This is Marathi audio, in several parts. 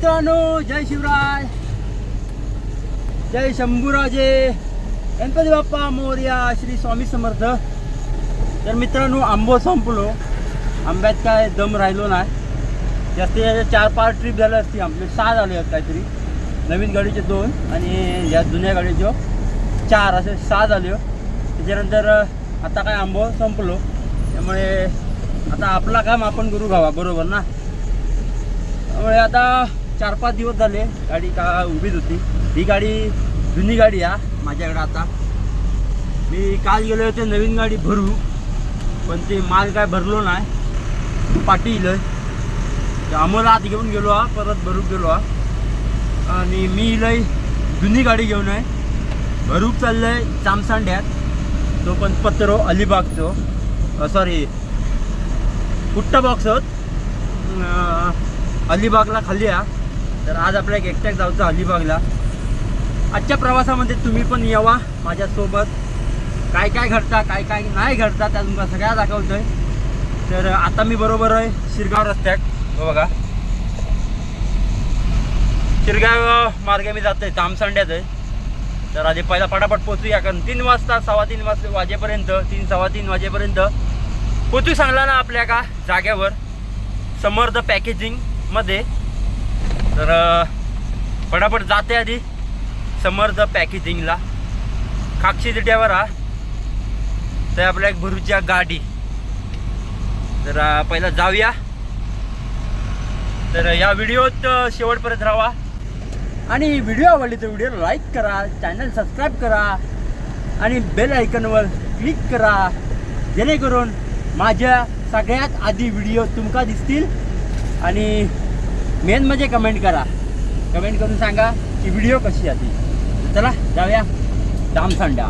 मित्रांनो जय शिवराय. जय शंभूराजे. गणपती बाप्पा मोर्या श्री स्वामी समर्थ. तर मित्रांनो आंबो संपलो. आंब्यात काय दम राहिलो नाही. जास्तीत जास्त चार पाच ट्रिप झाल्या असती आपले. सहा झाले आहेत काहीतरी. नवीन गाडीचे दोन आणि या जुन्या गाडीचे चार असे सहा झाले. त्याच्यानंतर आता काय आंबो संपलो. त्यामुळे आता आपला काम आपण करू घावा बरोबर ना? त्यामुळे आता चार पाच दिवस झाले गाडी का उभीच होती. ही गाडी जुनी गाडी आहे माझ्याकडे आता. मी काल गेलो होते नवीन गाडी भरू. पण ते माल काय भरलो नाही. पाठी इलं ते आम्हाला आत घेऊन गेलो हा परत भरूक गेलो हा. आणि मी इलय जुनी गाडी घेऊन आहे. भरूक चाललंय जामसांड्यात तो पण पत्रो अलिबागचो. सॉरी कुट्टा बॉक्स होत. अलिबागला खाली या तर आज आपल्या एक एकट्याक जाऊचा अलिबागला. आजच्या प्रवासामध्ये तुम्ही पण यावा माझ्यासोबत. काय काय घडता काय काय नाही घडता त्या तुमका सगळ्या दाखवतोय. तर आता मी बरोबर आहे शिरगाव रस्त्यात. हो बघा. शिरगाव मार्गे मी जातोय तामसंड्यात आहे. तर आधी पहिला पटापट पोचूया कारण तीन वाजता सव्वा तीन वाज वाजेपर्यंत तीन सव्वा तीन वाजेपर्यंत पोचू सांगला ना आपल्या का जाग्यावर समर्थ पॅकेजिंगमध्ये. तर फटाफट जाते आधी समर्थ पॅकेजिंगला. खाक्षी तिट्यावर हा. तर आपल्या एक भरूच्या गाडी. तर पहिला जाऊया. तर या व्हिडिओत शेवटपर्यंत राहा. आणि व्हिडिओ आवडली तर व्हिडिओ लाईक करा चॅनल सबस्क्राईब करा आणि बेल आयकनवर क्लिक करा. जेणेकरून माझ्या सगळ्यात आधी व्हिडिओ तुमका दिसतील आणि मेन म्हणजे कमेंट करा. कमेंट करून सांगा की व्हिडिओ कशी आली. चला जाऊया. दामसांडा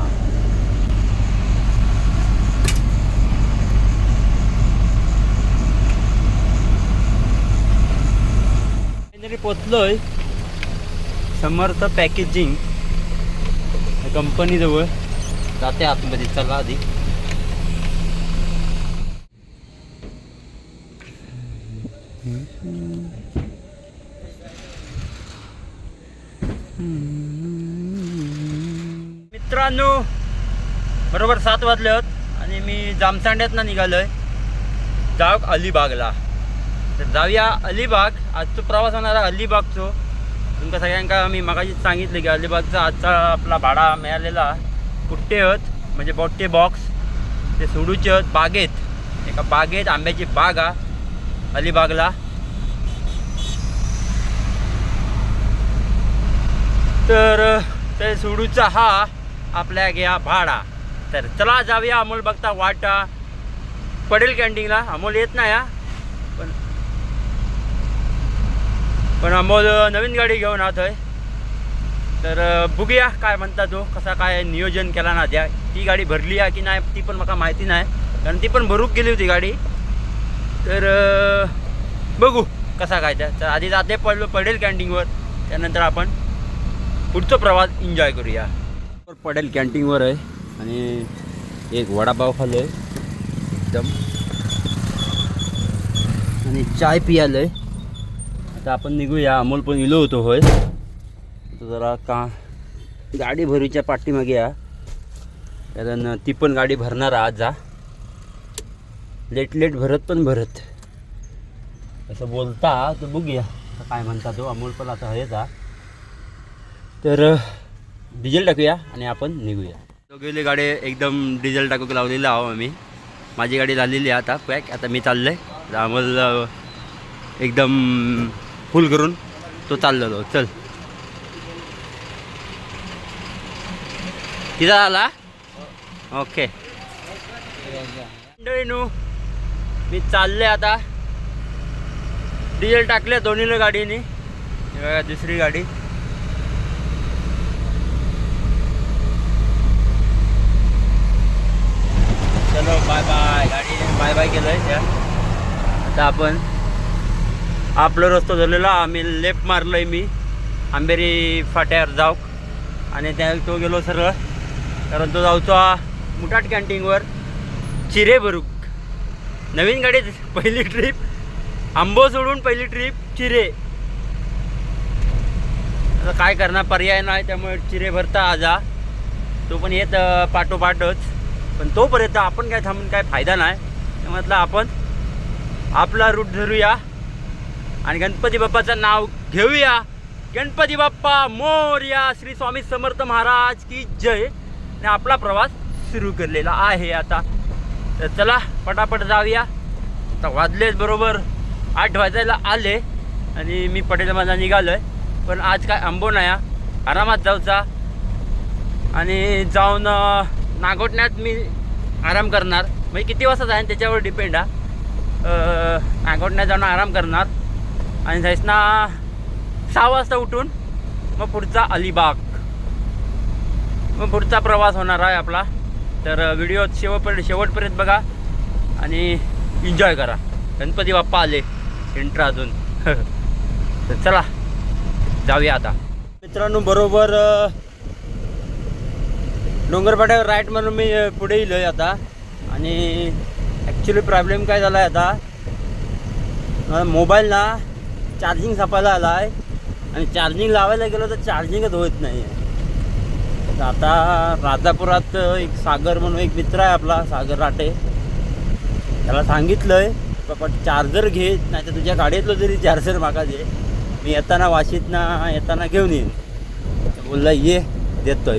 फायनली पोचलोय. समर्थ पॅकेजिंग कंपनीजवळ जाते आतमध्ये. चला आधी. मित्रांनो बरोबर सात वाजले होत आणि मी जामसांड्यातनं आहे जाऊ अलिबागला. तर जाऊया अलिबाग. आजचा प्रवास होणार आहे अलिबागचो. तुमका सगळ्यांका मी मगाशीच सांगितलं की अलिबागचा आजचा आपला भाडा मिळालेला कुट्टे होत म्हणजे बोट्टे बॉक्स ते सोडूचे होत बागेत. एका बागेत आंब्याची बाग हा अलिबागला. तर ते सुडूचा हा आपल्या घ्या भाडा. तर चला जाऊया अमोल बघता वाटा. पडेल कॅन्टीनला. अमोल येत नाही हा. पण पण अमोल नवीन गाडी घेऊन आत आहे तर बघूया काय म्हणता तो कसा काय नियोजन केला ना द्या. ती गाडी भरली आहे की नाही ती पण मला माहिती नाही. कारण ती पण भरूक गेली होती गाडी. तर बघू कसा काय त्या. तर आधी जाते पडलो पडेल कॅन्टीनवर. त्यानंतर आपण पुढचा प्रवास एन्जॉय करूया. पडेल कॅन्टीनवर आहे आणि एक वडापाव खालो आहे एकदम. आणि चाय पियालं आहे आता आपण निघूया. अमोल पण इलो होतो होय. तर जरा का गाडी भरूच्या पाठीमागे या. कारण ती पण गाडी भरणार आज जा लेट लेट भरत पण भरत. असं बोलता तर बघूया. काय म्हणता तो हो, अमोल पण आता हेच हा. तर डिझेल टाकूया आणि आपण निघूया. दोघेली गाडी एकदम डिझेल टाकू लावलेलं आहो आम्ही. माझी गाडी झालेली आहे आता पॅक. आता मी चाललो आहे आम्हाला एकदम फुल करून तो चाललेलो चल. तिथं आला ओके. मंडळी नू मी चालले आता. डिझेल टाकले दोन्हीला गाडीने. दुसरी गाडी. चलो बाय बाय गाडीने बाय बाय आहे त्या आता आपण आपलं रस्तो झालेला आम्ही लेफ्ट मारलोय मी. आंबेरी फाट्यावर जाऊ. आणि त्या तो गेलो सरळ. कारण तो जाऊचो मुटाट कॅन्टीनवर चिरे भरूक नवीन गाडीत पहिली ट्रिप आंबो सोडून पहिली ट्रीप चिरे. आता काय करणार पर्याय नाही त्यामुळे चिरे भरता आजा. तो पण येत पाठोपाठच. पण तोपर्यंत आपण काय थांबून काय फायदा नाही. त्यामधला आपण आपला रूट धरूया आणि गणपती बाप्पाचं नाव घेऊया. गणपती बाप्पा मोर्या श्री स्वामी समर्थ महाराज की जय. आणि आपला प्रवास सुरू केलेला आहे आता. तर चला पटापट जाऊया. आता वाजलेच बरोबर आठ वाजायला आले आणि मी पटेल माझा निघालो आहे पण आज काय आंबो नाही हा. आरामात जाऊचा. आणि जाऊन नागोठण्यात मी आराम करणार. म्हणजे किती वाजता जाईन त्याच्यावर डिपेंड हा अं, नागोठण्यात जाऊन आराम करणार. आणि जायसना सहा वाजता उठून मग पुढचा अलिबाग. मग पुढचा प्रवास होणार आहे आपला. तर व्हिडिओ शेवटपर्यंत शेवटपर्यंत बघा. आणि एन्जॉय करा. गणपती बाप्पा आले. एंट्रा अजून. तर चला जाऊया आता. मित्रांनो बरोबर डोंगरपाट्यावर राईट म्हणून मी पुढे येलो आहे आता. आणि ॲक्च्युली प्रॉब्लेम काय झाला आहे आता मोबाईल ना चार्जिंग सापायला आला आहे आणि चार्जिंग लावायला गेलो तर चार्जिंगच होत नाही आहे तर आता राजापुरात एक सागर म्हणून एक मित्र आहे आपला सागर राटे त्याला सांगितलं आहे बाबा चार्जर घे नाही तर तुझ्या गाडीतलं जरी चार्जर मागा दे मी येताना वाशीतना येताना घेऊन येईन. बोलला ये देतोय.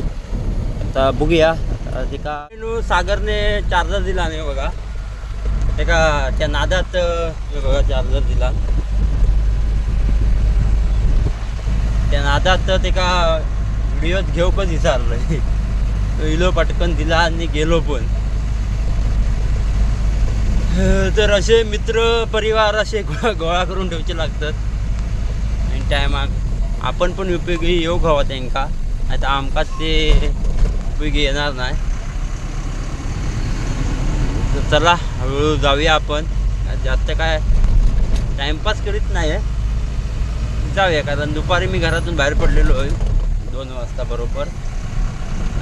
आता बघूया. आता ते का सागरने चार्जर दिला नाही बघा. ते का त्या नादात बघा चार्जर दिला. त्या नादात ते का व्हिडिओत घेऊ पण विचारलं तो इलो पटकन दिला आणि गेलो पण. तर असे मित्र परिवार असे गोळा गोळा करून ठेवचे लागतात. आणि टायमाक आपण पण उपयोगी येऊ हवा त्यांका आता आमकाच ते उपयोगी येणार नाही. तर चला हळूहळू जाऊया आपण. जास्त काय टाइमपास करीत नाही आहे जाऊया कारण दुपारी मी घरातून बाहेर पडलेलो आहे. दोन वाजता बरोबर.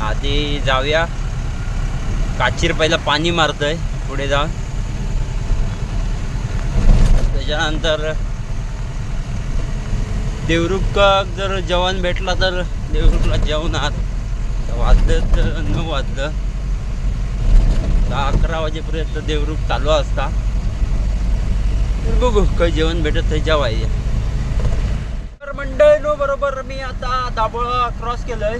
आधी जाऊया. काचीर पहिला पाणी मारतोय पुढे जाऊन. त्याच्यानंतर देवरुख जर जेवण भेटला तर देवरुखला जेवणार. वाजलं तर नऊ वाजलं. दहा अकरा वाजेपर्यंत देवरुख चालू असता. तर बघू काही जेवण भेटत ते जेवायचे तर मंडळीनो बरोबर मी आता दाबोळा क्रॉस केलंय.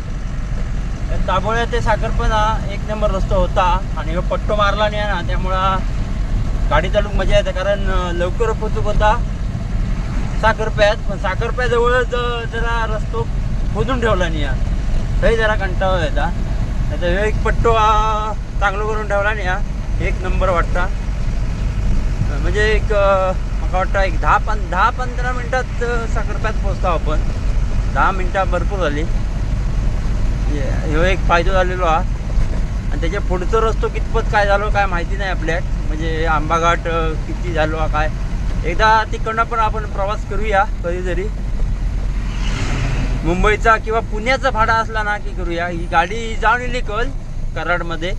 दाबोळ्या ते साखरपणा एक नंबर रस्ता होता. आणि हा पट्टो मारला नाही ना त्यामुळं गाडी चालूक मजा येते कारण लवकर पोचूक होता साखरप्यात पण साखरप्याजवळच जरा रस्तो खोदून ठेवला नाही हा. तरी जरा कंटाळा येता आता ह्यो एक पट्टो चांगलो चांगलं करून ठेवला नाही हा. एक नंबर वाटता. म्हणजे एक अं, मला वाटतं एक दहा पं दहा पंधरा मिनटात साखरप्यात पोचतो आपण. दहा मिनटं भरपूर झाली. ह्यो एक फायदो झालेलो हा. आणि त्याच्या पुढचं रस्तो कितपत काय झालो काय माहिती नाही आपल्याक म्हणजे आंबाघाट किती झालो हा काय. एकदा तिकडनं पण आपण प्रवास करूया कधीतरी. मुंबईचा किंवा पुण्याचा भाडा असला ना की करूया. ही गाडी जाऊन येली कल कराडमध्ये.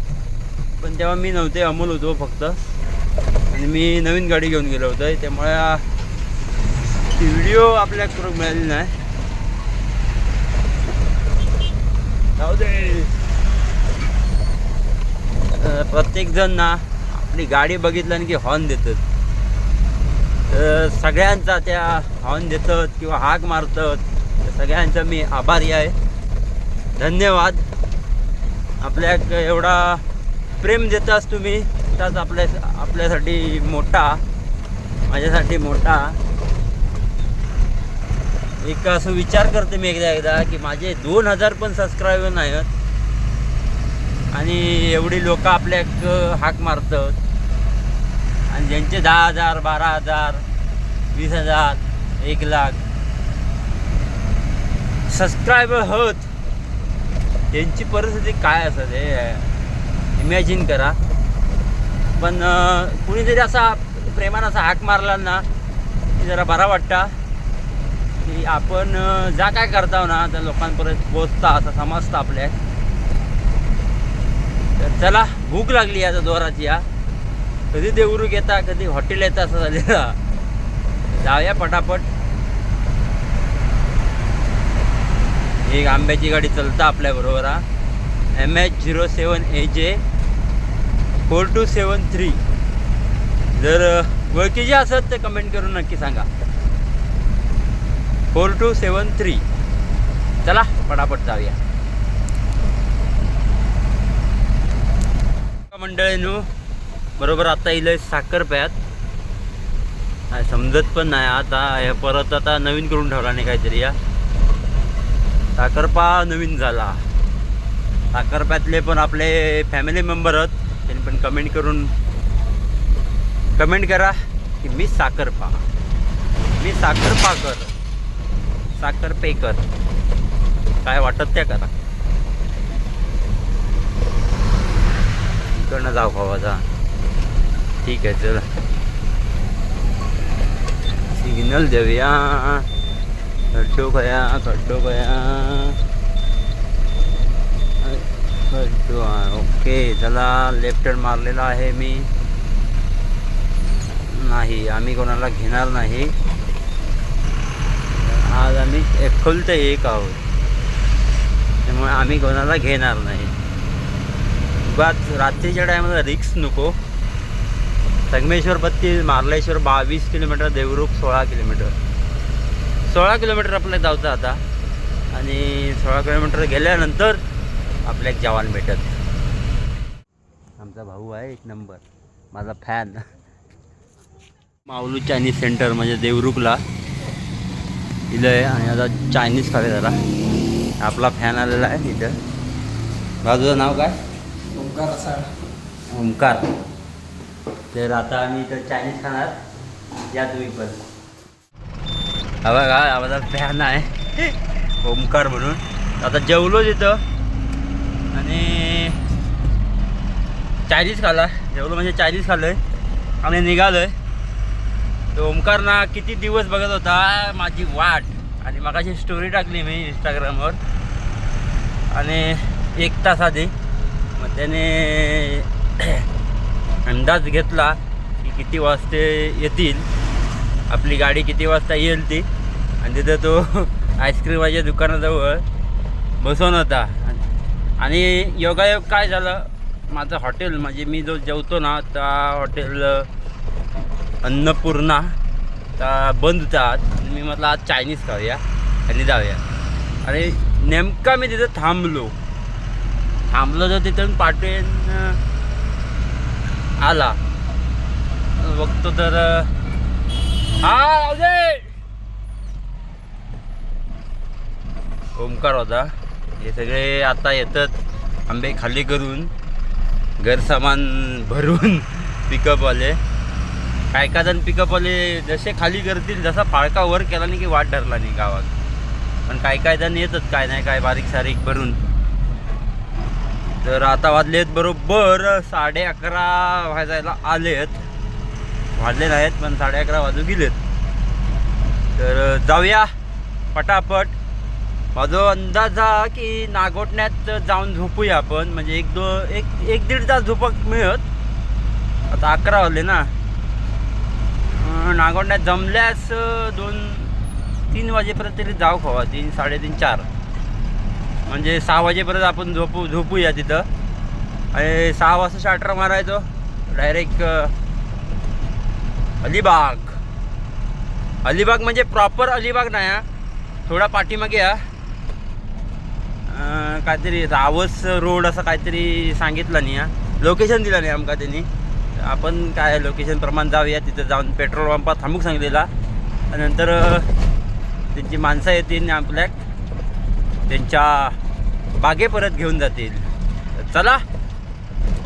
पण तेव्हा मी नव्हते अमोल होतो फक्त. आणि मी नवीन गाडी घेऊन गेलो होतो. त्यामुळे ती व्हिडिओ आपल्या करू मिळाली नाही. जाऊ दे. प्रत्येकजण ना आपली गाडी बघितल्याने की हॉर्न देतात. सगळ्यांचा त्या हॉर्न देतात किंवा हाक मारतात. सगळ्यांचा मी आभारी आहे. धन्यवाद. आपल्या एवढा प्रेम देताच तुम्ही. त्याच आपल्या आपल्यासाठी मोठा. माझ्यासाठी मोठा. एक असं विचार करते मी एकदा एकदा की माझे दोन हजार पण सबस्क्रायबर नाहीत. आणि एवढी लोक आपल्या हाक मारतात. आणि ज्यांचे दहा हजार बारा हजार वीस हजार एक लाख सबस्क्रायबर होत त्यांची परिस्थिती काय असं हे इमॅजिन करा. पण कुणी कुणीतरी असा प्रेमानं असा हाक मारला ना की जरा बरा वाटता. की आपण जा काय करताव ना त्या लोकांपर्यंत पोचता असं समजतं आपल्या. तर चला भूक लागली आता जोराची या कधी देवरुख येता कधी हॉटेल येता असं झालेलं. जाऊया पटापट. एक आंब्याची गाडी चलता आपल्याबरोबर हा. M H zero seven A J four two seven three जर ओळखीचे असत तर कमेंट करून नक्की सांगा. फोर टू सेवन थ्री चला पटापट जाऊया मंडळीनू बरोबर आता इलं साखरप्यात काय समजत पण नाही आता परत आता नवीन करून ठेवला नाही काहीतरी या साखरपा नवीन झाला. साखरप्यातले पण आपले फॅमिली मेंबर आहेत त्यांनी पण कमेंट करून कमेंट करा की मी साखरपा. मी साखरपा कर. साखर पेकर काय वाटत त्या करा. इकडनं जाऊ खावाचा ठीक आहे चला. सिग्नल देऊया. खड्डो गया खड्डो गया खड्डो ओके त्याला लेफ्ट हँड मारलेला आहे मी. नाही आम्ही कोणाला घेणार नाही. आज आम्ही एकुलते एक आहोत. त्यामुळे आम्ही कोणाला घेणार नाही. उगाच रात्रीच्या टायमाला रिक्स नको. संगमेश्वर बत्तीस मार्लेश्वर बावीस किलोमीटर देवरुख सोळा किलोमीटर. सोळा किलोमीटर आपल्याला जायचं आता. आणि सोळा किलोमीटर गेल्यानंतर आपल्या एक जवान भेटत. आमचा भाऊ आहे एक नंबर. माझा फॅन माऊलू चायनीज सेंटर म्हणजे देवरुखला. इथं आहे आणि आता चायनीज खावे जरा. आपला फॅन आलेला आहे इथं. बाजूचं नाव काय? ओंकार असा ओंकार. तर आता आम्ही इथं चायनीज खाणार. या तुम्ही पण. हा बघा आवाजा फॅन आहे. ओमकार म्हणून. आता जेवलो तिथं. आणि चायनीज खाला जेवलो म्हणजे चायनीज खाल्लं आहे आणि निघालो आहे तो ओमकार ना किती दिवस बघत होता माझी वाट. आणि मगाशी स्टोरी टाकली मी इंस्टाग्रामवर आणि एक तास आधी. मग त्याने अंदाज घेतला की किती वाजते येतील. आपली गाडी किती वाजता येईल ती? आणि तिथं तो आईस्क्रीमाच्या दुकानाजवळ बसवून होता. आणि योगायोग काय झालं? माझं हॉटेल म्हणजे मी जो जेवतो ना त्या हॉटेल अन्नपूर्णा त्या बंद होता मी म्हटलं आज चायनीज खाऊया आणि जाऊया. आणि नेमका मी तिथं थांबलो. थांबलो तर तिथून पाठवेन आला. बघतो तर ओमकार होता हे सगळे आता येतात आंबे खाली करून घर सामान भरून पिकअपवाले. काय का जण पिकअपवाले जसे खाली करतील जसा फाळका वर केला नाही की वाट धरला नाही गावात. पण काय काय जण येतात काय नाही काय बारीक सारीक भरून. तर आता वाजलेत बरोबर साडे अकरा वाजायला आलेत. वाजले नाहीत पण साडे अकरा वाजू गेलेत. तर जाऊया. पटापट. माझा अंदाज हा की नागोटण्यात जाऊन झोपूया आपण. म्हणजे एक दो एक एक दीड तास झोपक मिळत. आता अकरा वाजले ना. नागोटण्यात जमल्यास दोन तीन वाजेपर्यंत तरी जाऊ खावा. तीन साडेतीन चार. म्हणजे सहा वाजेपर्यंत आपण झोपू झोपूया तिथं. आणि सहा वाजता शाटर मारायचो. डायरेक्ट अलिबाग. अलिबाग म्हणजे प्रॉपर अलिबाग नाही हा. थोडा पाठीमागे या काहीतरी रावस रोड असं काहीतरी सांगितलं नाही हा. लोकेशन दिलं नाही आमका त्यांनी. आपण काय लोकेशन प्रमाण जाऊया तिथं जाऊन पेट्रोल पंपात थांबूक सांगितलेला. आणि नंतर त्यांची माणसं येतील आणि आपल्या त्यांच्या बागे परत घेऊन जातील. चला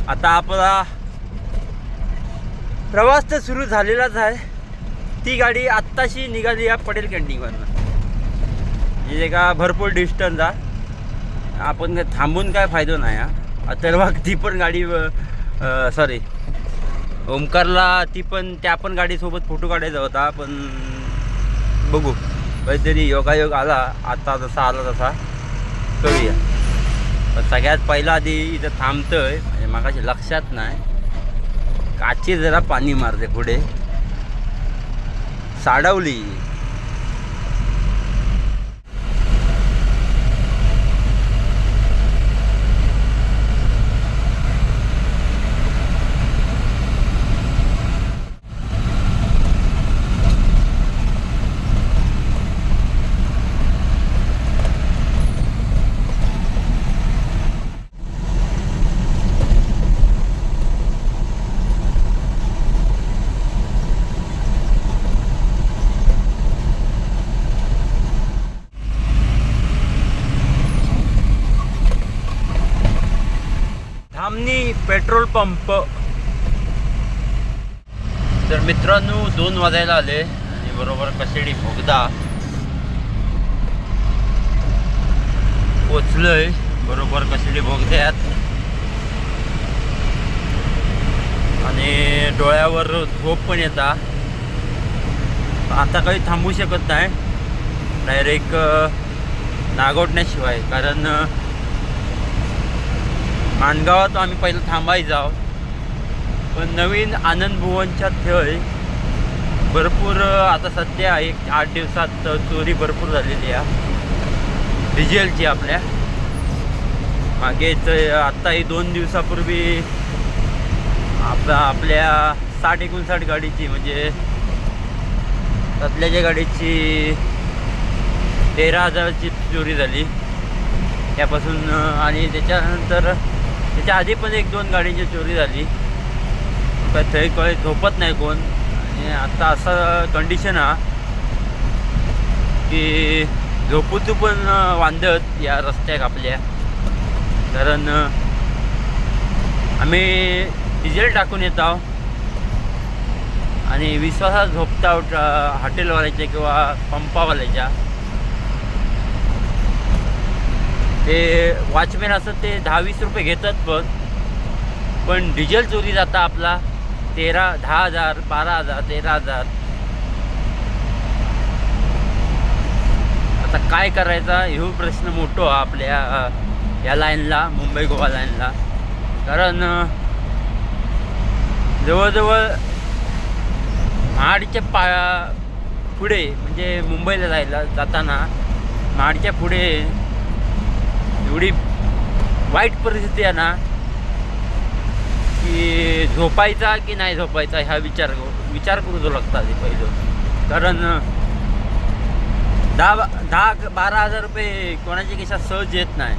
आता आपला प्रवास तर सुरू झालेलाच आहे. ती गाडी आत्ताशी निघाली या पटेल कॅन्टीनवरनं. म्हणजे का भरपूर डिस्टन्स आहे. आपण थांबून काय फायदो नाही हा. तर मग ती पण गाडी सॉरी ओमकारला ती पण त्या पण गाडीसोबत फोटो काढायचा होता पण बघू. काहीतरी योगायोग आला आता जसा आला तसा. करूया. पण सगळ्यात पहिला आधी इथं थांबतोय म्हणजे मागाशी लक्षात नाही. काचे जरा पाणी मारते पुढे. Sadavali petrol pump. तर मित्रांनो दोन वाजायला आले. आणि बरोबर कसेडी भोगदा पोचलोय. बरोबर कसेडी भोगद्यात. आणि डोळ्यावर झोप पण येता. आता काही थांबू शकत नाही. डायरेक्ट नागोटण्याशिवाय. कारण माणगावात आम्ही पहिलं थांबायचो पण नवीन आनंद भुवनच्या थंय भरपूर आता सध्या एक आठ दिवसात चोरी भरपूर झालेली आहे. डिझेलची आपल्या. मागेच आत्ता आत्ताही दोन दिवसापूर्वी आपला आपल्या साठ एकोणसाठ गाडीची म्हणजे त्यातल्याच्या गाडीची तेरा हजाराची चोरी झाली. त्यापासून आणि त्याच्यानंतर त्याच्या आधी पण एक दोन गाडीची चोरी झाली. काय थंय काही झोपत नाही कोण. आणि आता असं कंडिशन हा की झोपूच पण वांदत या रस्त्याक आपल्या. कारण आम्ही डिझेल टाकून येत आहोत आणि विश्वासात झोपता हॉटेलवाल्याच्या किंवा पंपावाल्याच्या. ते वॉचमॅन असतात ते दहा वीस रुपये घेतात पण पण डिझेल चोरी जाता आपला तेरा दहा हजार बारा हजार तेरा हजार. आता काय करायचा ह्यो प्रश्न मोठो आपल्या या लाईनला मुंबई गोवा लाईनला. कारण जवळजवळ महाडच्या पा पुढे म्हणजे मुंबईला जायला जाताना महाडच्या पुढे एवढी वाईट परिस्थिती आहे ना की झोपायचा की नाही झोपायचा ह्या विचार विचार करू लागता पहिलं. कारण दहा दहा बारा हजार रुपये कोणाच्या खिशात सहज येत नाही.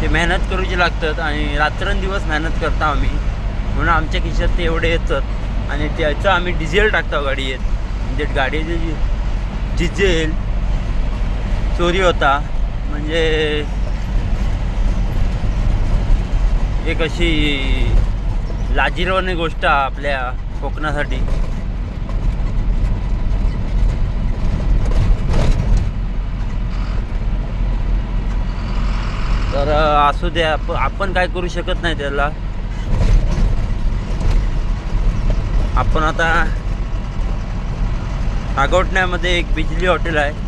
ते मेहनत करूची लागतात आणि रात्रंदिवस मेहनत करता आम्ही. म्हणून आमच्या खिशात ते एवढे येतात आणि त्याचं आम्ही डिझेल टाकतो गाडीत. म्हणजे गाडीचे डिझेल चोरी होता. म्हणजे एक अशी लाजिरवाणी गोष्ट आपल्या कोकणासाठी. तर असू द्या आपण काय करू शकत नाही त्याला. आपण आता नागवटण्यामध्ये एक बिजली हॉटेल आहे.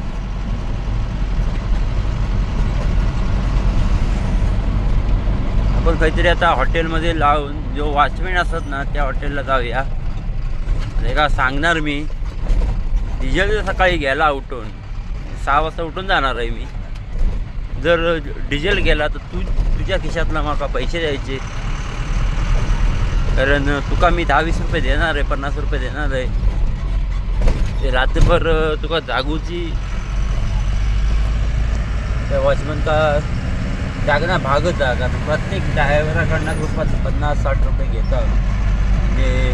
आपण काहीतरी आता हॉटेलमध्ये लावून जो वॉचमॅन असतात ना त्या हॉटेलला जाऊया. आणि का सांगणार मी. डिझेल सकाळी घ्यायला उठून सहा वाजता उठून जाणार आहे मी. जर डिझेल गेला तर तू तुझ्या खिशातला माका पैसे द्यायचे. कारण तुका मी दहा वीस रुपये देणार आहे पन्नास रुपये देणार आहे. ते रात्रभर तुका जागूची. त्या वॉचमन का जागना भागच आहे कारण प्रत्येक ड्रायव्हराकडनं रुपयात पन्नास साठ रुपये घेतात म्हणजे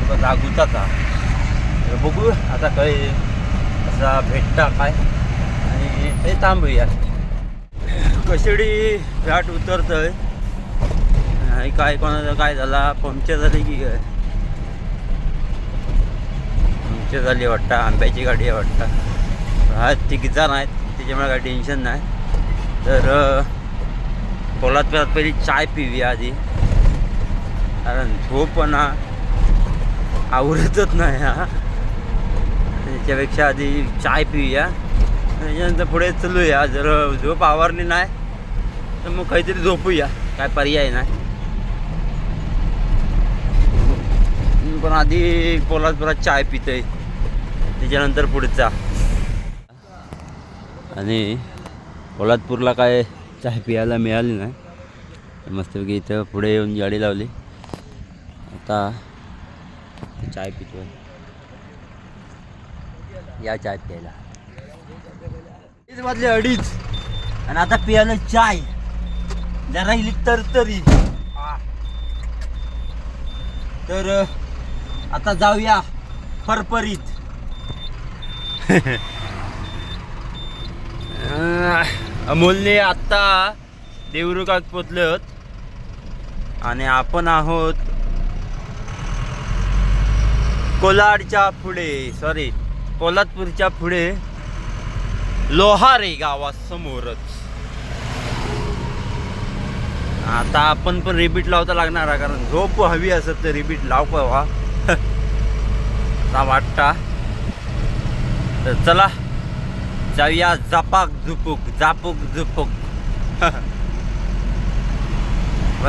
तुका जागूचा का? बघू आता काही असा भेटता काय. आणि ते थांबूया. कशेडी घाट उतरतोय. आणि काय कोणाचं काय झाला पंक्चर झाली की काय? पंक्चर झाली वाटतं आंब्याची गाडी वाटतं. वाटतं हा तिघीचा नाहीत त्याच्यामुळे काही टेन्शन नाही. तर पोलात कोल्हापुरात पहिली चाय पिऊया आधी. कारण झोप ना आवडतच नाही हा. त्याच्यापेक्षा आधी चाय पिऊया. त्याच्यानंतर पुढे चलूया. जर झोप आवरली नाही तर मग काहीतरी झोपूया. काय पर्याय नाही. पण आधी पोलादपुरात चाय पितोय. त्याच्यानंतर पुढचा. आणि पोलादपूरला काय चाय पियायला मिळाली नाही. तर मस्तपैकी इथं पुढे येऊन गाडी लावली. आता चाय पितोय. या चाय प्यायला. अडीच वाजले अडीच. आणि आता पियालं चाय. जरा इली तरतरी. तर अ, आता जाऊया फरफरीत. अं, अमोलने आत्ता देवरुगात पोचले आणि आपण आहोत कोलाडच्या पुढे सॉरी कोल्हापूरच्या पुढे लोहारे गावासमोरच. आता आपण पण रिपीट लावता लागणार आहे कारण झोप हवी असत तर रिपीट लाव कवा वाटता. तर चला जाऊया जापाक झुपूक जापूक झुपूक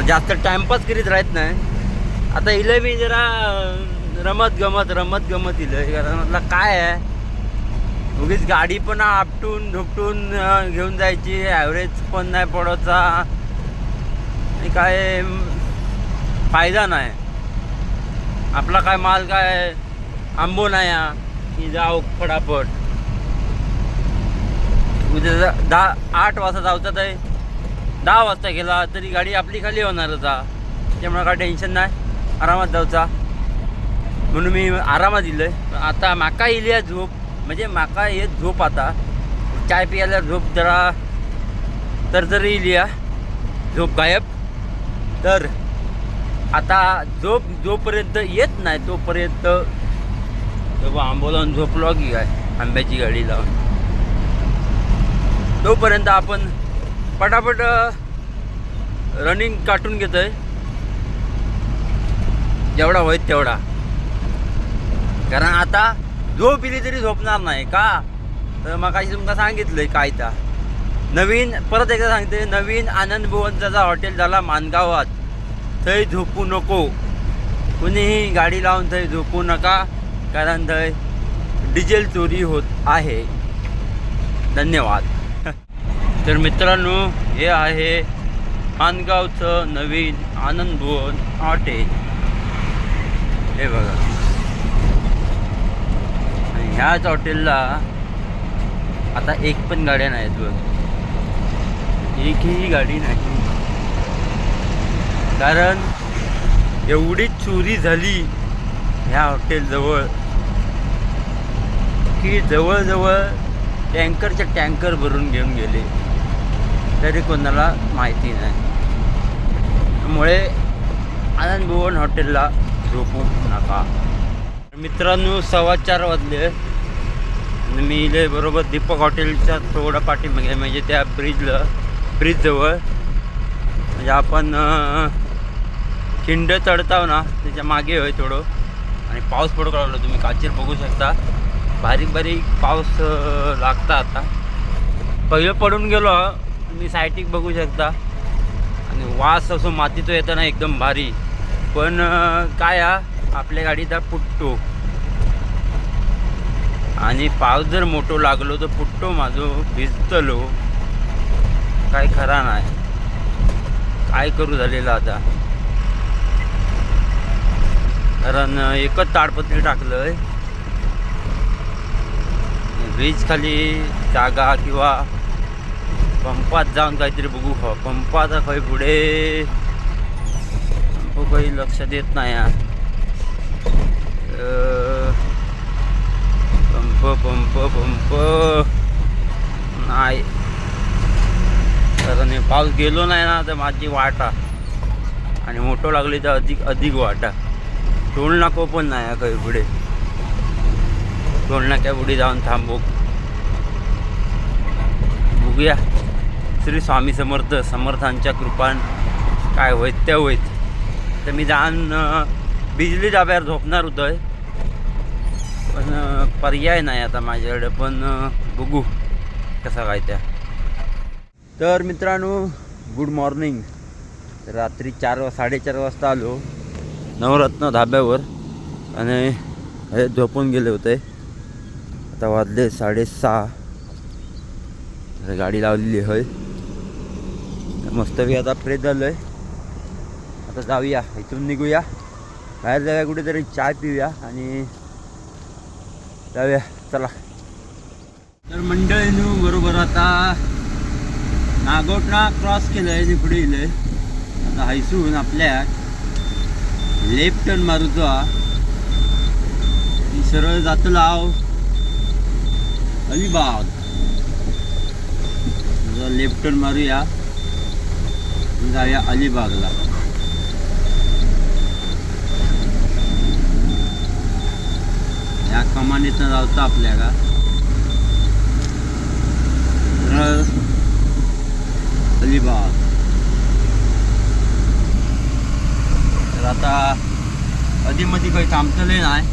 जास्त टाइमपास करीत राहत नाही. आता इलं मी जरा रमत गमत रमत गमत इलं कारण म्हटलं काय आहे? उगीच गाडी पण आपटून धुपटून घेऊन जायची. ॲव्हरेज पण नाही पडायचा आणि काय फायदा नाही. आपला काय माल काय आंबो नाही हा, की जाऊ फटाफट. उद्या दहा आठ वाजता जायचं तर. दहा वाजता गेला तरी गाडी आपली खाली होणारच होता. त्यामुळे काय टेन्शन नाही. आरामात जाऊचा. म्हणून मी आरामात दिलं आहे आता माका येईल झोप. म्हणजे माका येत झोप आता. चाय पियाला झोप जरा तर जर येईल या. झोप गायब. तर आता झोप जोपर्यंत येत नाही तोपर्यंत आंबोलावून झोपलो की काय? आंब्याची गाडी लावून. तोपर्यंत आपण पटापट रनिंग काटून घेतो आहे जेवढा होईल तेवढा. कारण आता झोप इली तरी झोपणार नाही का? तर मग तुमका आहे काय तर नवीन परत एकदा सांगते नवीन आनंद भुवनचा हॉटेल झाला मानगावात थंय झोपू नको. कुणीही गाडी लावून थंय झोपू नका कारण थंय डिझेल चोरी होत आहे. धन्यवाद. तर मित्रांनो हे आहे मानगावचं नवीन आनंद भुवन हॉटेल. हे बघा. आणि ह्याच हॉटेलला आता एक पण गाड्या नाहीत बघ. एकही गाडी नाही. कारण एवढी चोरी झाली ह्या हॉटेलजवळ की जवळजवळ टँकरच्या टँकर भरून घेऊन गेले. तरी कोणाला माहिती नाही. त्यामुळे आनंद भुवन हॉटेलला झोपू नका. मित्रांनो सव्वा चार वाजले. आणि मी इले बरोबर दीपक हॉटेलच्या थोडं पाठीमागे म्हणजे त्या ब्रिजला ब्रिजजवळ म्हणजे आपण खिंड चढताव ना त्याच्यामागे होय थोडं. आणि पाऊस पडू लागलो तुम्ही काचेर बघू शकता. बारीक बारीक पाऊस लागता आता. पहिलं पडून गेलो तुम्ही सायटिक बघू शकता. आणि वास असो मातीतो येताना एकदम भारी. पण काय आपल्या गाडीचा पुट्टो. आणि पाऊस जर मोठो लागलो तर पुट्टो माझो भिजतलो. काय खरा नाही. काय करू झालेलं आता? कारण एकच ताडपत्री टाकलंय. ब्रिज खाली जागा किंवा पंपात जाऊन काहीतरी बघू खा. पंपाचा खंय पुढे. पंप काही लक्ष देत नाही हा. Pump pump pump. नाही. कारण पाऊस गेलो नाही ना तर माझी वाटा. आणि मोठं लागली तर अधिक अधिक वाटा. टोल नाको पण नाही हा काही पुढे. टोल नाक्या पुढे जाऊन थांबू. बघूया. श्री स्वामी समर्थ समर्थांच्या कृपान काय होईत त्या होईत. तर मी जाण बिजली डाब्यावर झोपणार होतोय पण पर्याय नाही आता माझ्याकडे. पण बघू कसा काय त्या. तर मित्रांनो गुड मॉर्निंग रात्री चार वा साडेचार वाजता आलो. नवरत्न धाब्यावर. आणि हे झोपून गेले होते. आता वाजले साडेसहा. गाडी लावलेली आहे. मस्तपैकी आता फ्रेश झालो आहे आता जाऊया इथून निघूया. बाहेर जाऊया कुठेतरी चाय पिऊया आणि जाऊया. चला. तर मंडळीनं बरोबर आता नागोटना क्रॉस केलं आहे आणि पुढे येईल आता हायसून आपल्या लेफ्ट टर्न मारूचो हा. सरळ जातलो लाव. अलिबाग. लेफ्ट टर्न मारूया. जाऊया अलिबागला या कमानीतनं जायचं आपल्याला का? अलिबाग. तर आता अधीमध्ये काही थांबतले नाही.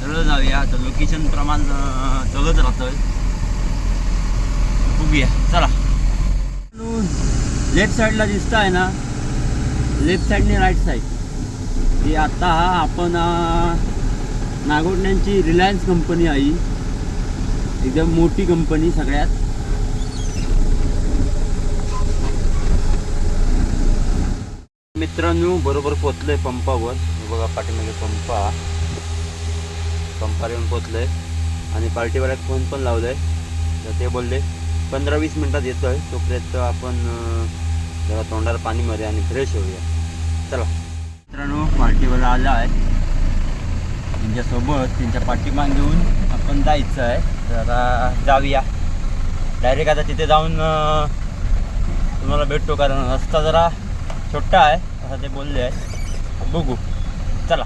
सरळ जाऊया. आता लोकेशन प्रमाण अं, चलत राहतंय. बघूया चला. लेफ्ट साईडला दिसत आहे ना लेफ्ट साईडने राईट साईड की आता हा आपण अं, नागोडण्यांची रिलायन्स कंपनी आहे एकदम मोठी कंपनी सगळ्यात. मित्रांनो बरोबर पोचलोय पंपावर. बघा पाठीमागे पंप. पंपावर येऊन पोचलोय आणि पार्टीवाल्यात फोन पण लावलाय. तर ते बोलले पंधरा वीस मिनिटात येतोय. तोपर्यंत आपण जरा तोंडाला पाणी मारूया आणि फ्रेश होऊया. चला. मित्रांनो पार्टीवर आला आहे. त्यांच्यासोबत त्यांच्या पाठीमान घेऊन आपण जायचं आहे. जरा जाऊया. डायरेक्ट आता तिथे जाऊन तुम्हाला भेटतो कारण रस्ता जरा छोटा आहे. असं ते बोलले आहे. बघू. चला.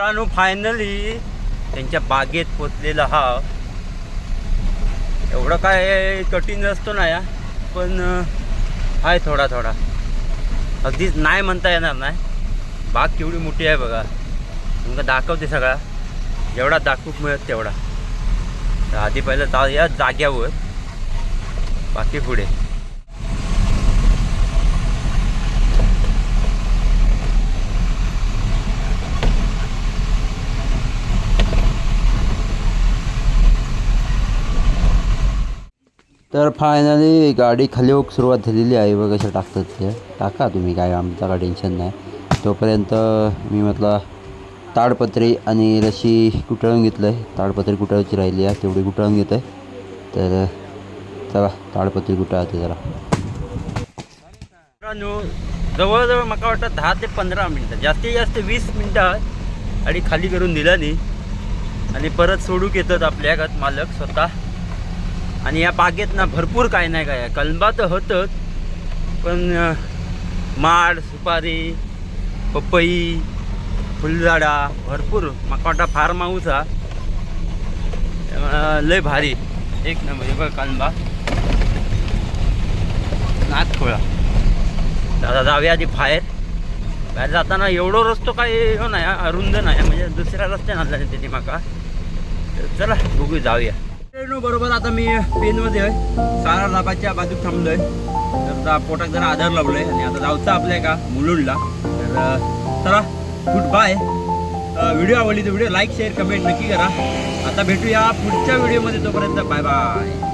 मित्रांनो फायनली त्यांच्या बागेत पोचलेला हा. एवढं काय कठीण नसतो ना या पण आहे थोडा थोडा अगदीच नाही म्हणता येणार नाही. बाग केवढी मोठी आहे बघा. तुमका दाखवते सगळा. जेवढा दाखवूक मिळत तेवढा. तर आधी पहिलं जाऊया जाग्यावर. बाकी पुढे. तर फायनली गाडी खाली ओक सुरुवात झालेली आहे. बघ कशा टाकतात ते. टाका तुम्ही काय आमचा काय टेन्शन नाही. तोपर्यंत मी म्हटलं ताडपत्री आणि रशी कुटळून घेतलं आहे ताडपत्री कुठळची राहिली आहे तेवढी कुटळून घेत आहे तर चला ताडपत्री कुटळायची जरा. जवळजवळ मला वाटतं दहा ते पंधरा मिनटं जास्तीत जास्त वीस मिनटं गाडी खाली करून दिला नाही. आणि परत सोडूक येतात आपल्या घरात मालक स्वतः. आणि या बागेत ना भरपूर काय नाही काय. कलबा तर होतच पण माड सुपारी पपई फुलझाडा भरपूर. माका वाटता फार्म हाऊस हा. लय भारी. एक नंबर हे बघ कलबा. नाच खोळा दादा जाऊया आधी बाहेर. बाहेर जाताना एवढं रस्तो काय हो नाही अरुंद नाही. म्हणजे दुसऱ्या रस्त्याने आणला तिथे माका. चला बघू जाऊया. बरोबर आता मी पेनमध्ये आहे. सारा लाभाच्या बाजूक थांबलोय. तर आता पोटात जरा आधार लावलोय आणि आता जाऊचं आपल्या का मुलुंडला. तर चला गुड बाय. व्हिडिओ आवडली तर व्हिडिओ लाईक शेअर कमेंट नक्की करा. आता भेटूया पुढच्या व्हिडिओमध्ये तोपर्यंत बाय बाय.